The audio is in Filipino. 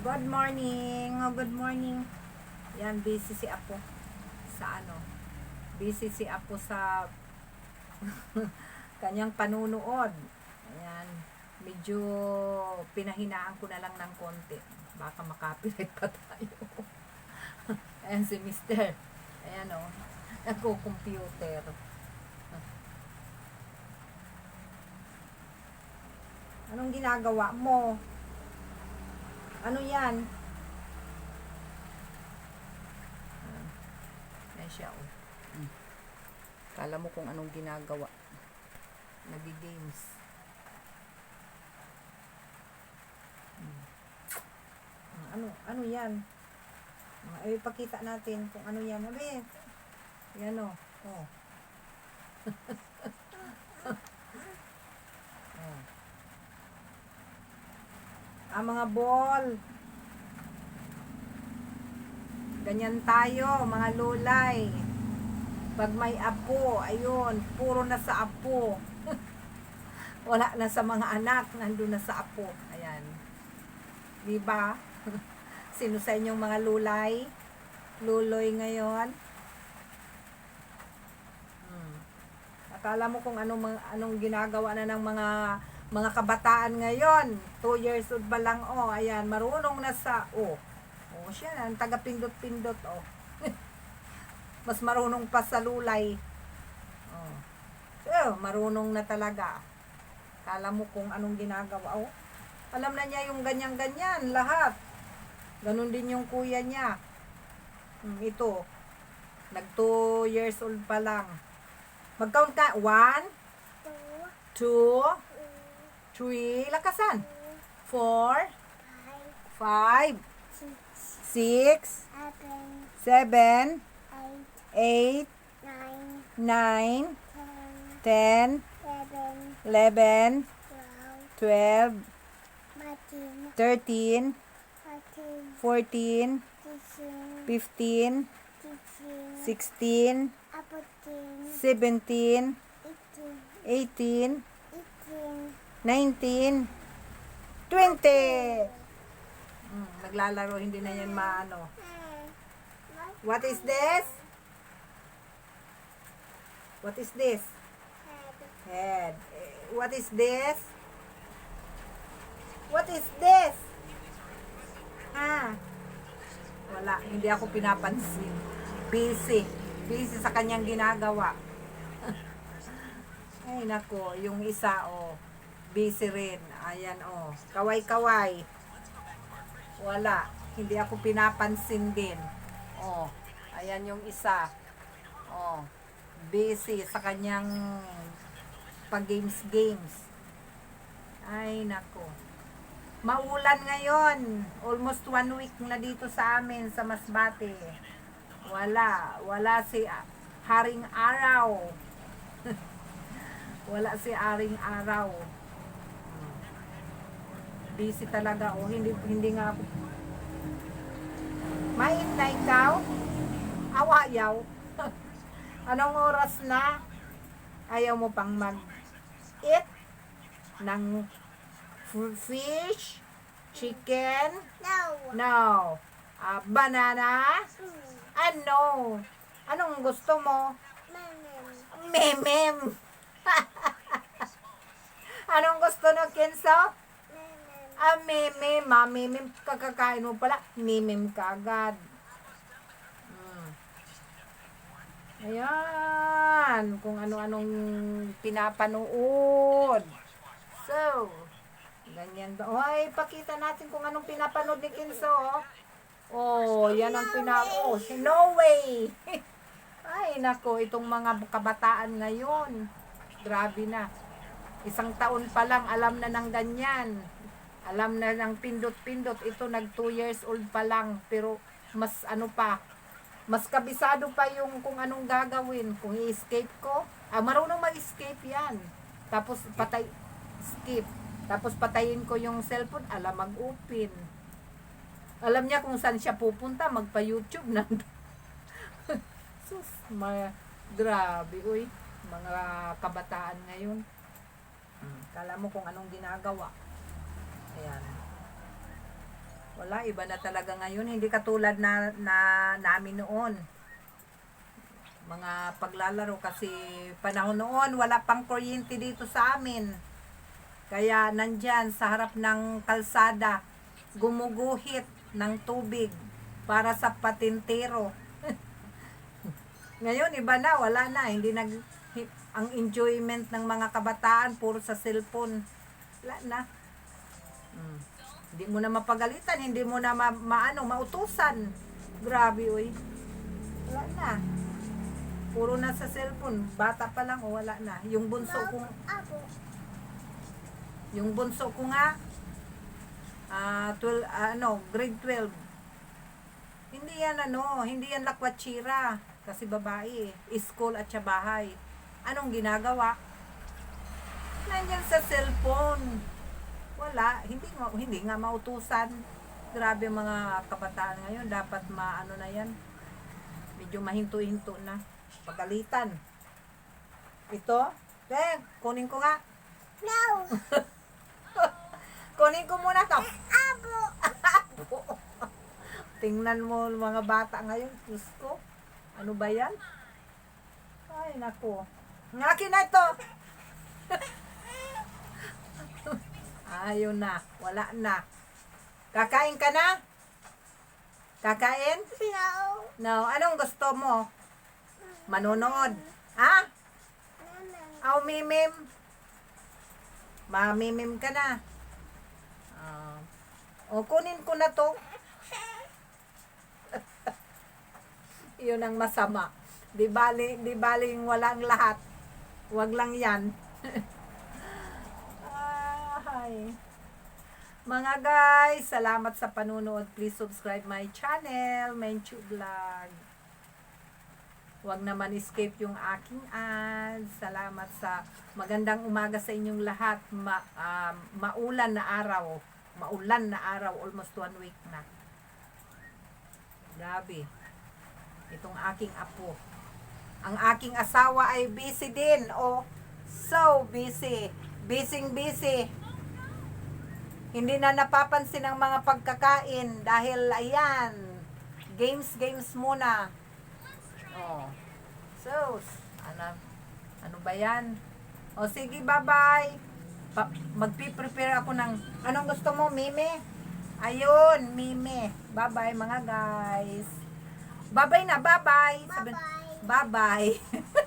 Good morning. Oh, good morning. Yan, busy si Apo. Sa ano? Busy si Apo sa kanyang panunood. Ayan. Medyo pinahinaan ko na lang ng konti. Baka makapirate pa tayo. Ayan si Mister. Ayan o. Oh. Nagko-computer. Anong ginagawa mo? Ano yan? Ah, Ayan siya, oh. Kala mo kung anong ginagawa. Nagi-games. Mm. Ah, Ano, ano yan? Ah, Ay, pakita natin kung ano yan. Abi, yan o. Oh. oh. Ah, mga ball. Ganyan tayo, mga lulay. Pag may apo, ayun, puro na sa apo. Wala na sa mga anak, nandun na sa apo. Ayan. Di ba? Sino sa inyong mga lulay? Luloy ngayon? Hmm. Akala mo kung anong, anong ginagawa na ng mga mga kabataan ngayon. 2 years old pa lang, oh, ayan, marunong na sa, oh. Oh, siya ang taga-pindot-pindot, oh. Mas marunong pa sa lulay. Oh. So, marunong na talaga. Kala mo kung anong ginagawa, oh. Alam na niya yung ganyan-ganyan, lahat. Ganon din yung kuya niya. Hmm, ito, nag 2 years old pa lang. Mag-count ka, 1, 2, 3, lakasan. 4, 5, 6, 7, 8, 9, 10, 11, 12, 13, 14, 15, 16, 17, 18, 19, 20. Mm, naglalaro, hindi na yan maano. What is this? What is this? Head. Eh, What is this? What is this? Ah. Wala, hindi ako pinapansin. Busy. Busy sa kanyang ginagawa. Ay, nako, yung isa, oh, busy rin. Ayan, oh, kaway-kaway. Wala, hindi ako pinapansin din. Oh, ayan yung isa. Oh, busy sa kanyang pag-games-games. Ay, nako. Maulan ngayon. Almost one week na dito sa amin, sa Masbate. Wala. Wala si Haring Araw. Wala si Haring Araw. Busy talaga. O, hindi, hindi nga ako. Main na ikaw? Awayaw. Anong oras na? Ayaw mo pang mag-eat ng fish, chicken, no, Ah, banana, ano? Anong gusto mo? Memem. Anong gusto ng Kenzo? Ah, meme, ma, meme, kakakain mo pala, meme ka agad. Mm. Ayan, kung ano-anong pinapanood. So, ganyan ba? Hoy, pakita natin kung anong pinapanood ni Kinso. Oh, yan ang pina... Oh, no way! Ay, nako, itong mga kabataan ngayon. Grabe na. Isang taon pa lang, alam na ng ganyan. Alam na ng pindot-pindot. Ito, nag 2 years old pa lang. Pero, mas ano pa, mas kabisado pa yung kung anong gagawin. Kung i-escape ko, ah, marunong mag-escape yan. Tapos, patay, skip. Tapos, patayin ko yung cellphone, alam mag-open. Alam niya kung saan siya pupunta, magpa-YouTube na. Sus, mga, grabe, uy. Mga kabataan ngayon. Kala mo kung anong ginagawa. Ayan. Wala, iba na talaga ngayon. Hindi katulad na, na namin noon. Mga paglalaro kasi panahon noon, wala pang kuryente dito sa amin. Kaya nandyan sa harap ng kalsada, gumuguhit ng tubig para sa patintero. Ngayon, iba na, wala na. Hindi nag, ang enjoyment ng mga kabataan, puro sa cellphone. Wala na. Mm. Hindi mo na mapagalitan, hindi mo na ma, maano, mautusan. Grabe, uy. Wala na. Puro na sa cellphone. Bata pa lang, o wala na. Yung bunso Abo. yung bunso ko nga, ah 12, ah, ano, grade 12. Hindi yan ano, hindi yan lakwachira. Kasi babae eh. School at siya bahay. Anong ginagawa? Nandiyan sa cellphone. Wala, hindi nga, hindi nga mautusan. Grabe mga kabataan ngayon, dapat maano na yan. Medyo mahinto-hinto na. Pagalitan. Ito, eh, kunin ko nga. No. Kunin ko muna to. Abo. Tingnan mo mga bata ngayon, Diyos ko. Ano ba yan? Ay, nako. Ng akin na ito. Ayaw na. Wala na. Kakain ka na? Kakain? No. No. Anong gusto mo? Manonood. Ha? Aw, mimim. Mamimim ka na. Ah. o, kunin ko na to. Yun ang masama. Di bali, di bali yung walang lahat. Wag lang yan. Ay. Mga guys, salamat sa panunood. Please subscribe my channel, Menchu Vlog. Huwag naman escape yung aking ads. Salamat sa magandang umaga sa inyong lahat. Ma, um, maulan na araw. Maulan na araw. Almost one week na. Grabe. Itong aking apo. Ang aking asawa ay busy din. Oh, so busy. Busy busy. Hindi na napapansin ang mga pagkakain dahil ayan, games games muna. Oh. So, ano, ano ba yan? O sige, bye-bye. Pa- magpi-prepare ako ng, anong gusto mo, Mime? Ayun, Mime. Bye-bye mga guys. Bye-bye na, bye-bye. Bye-bye. Bye-bye.